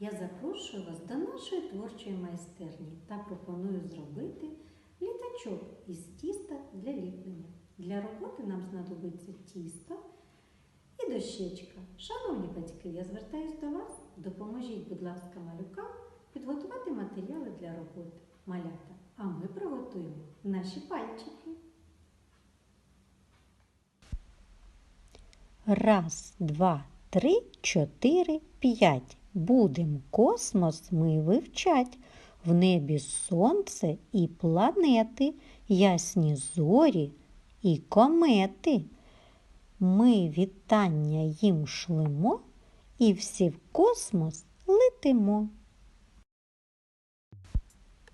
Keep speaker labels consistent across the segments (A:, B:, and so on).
A: Я запрошую вас до нашої творчої майстерні та пропоную зробити літачок із тіста для ліплення. Для роботи нам знадобиться тісто і дощечка. Шановні батьки, я звертаюся до вас. Допоможіть, будь ласка, малюкам підготувати матеріали для роботи. Малята, а ми приготуємо наші пальчики.
B: Раз, два, три, чотири, п'ять. Будем космос ми вивчать. В небі сонце і планети, ясні зорі і комети. Ми вітання їм шлемо і всі в космос летимо.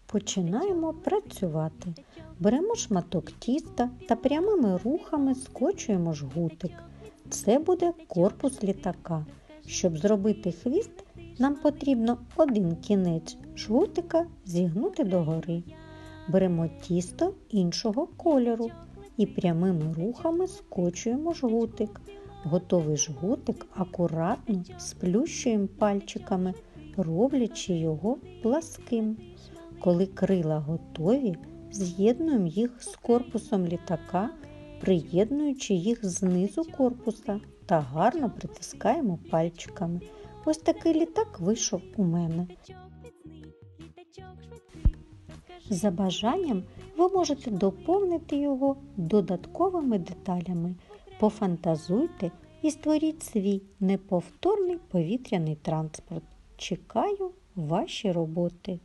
B: Починаємо працювати. Беремо шматок тіста та прямими рухами скочуємо жгутик. Це буде корпус літака. Щоб зробити хвіст, нам потрібно один кінець жгутика зігнути догори. Беремо тісто іншого кольору і прямими рухами скочуємо жгутик. Готовий жгутик акуратно сплющуємо пальчиками, роблячи його пласким. Коли крила готові, з'єднуємо їх з корпусом літака, приєднуючи їх знизу корпуса та гарно притискаємо пальчиками. Ось такий літак вийшов у мене. За бажанням ви можете доповнити його додатковими деталями. Пофантазуйте і створіть свій неповторний повітряний транспорт. Чекаю ваші роботи.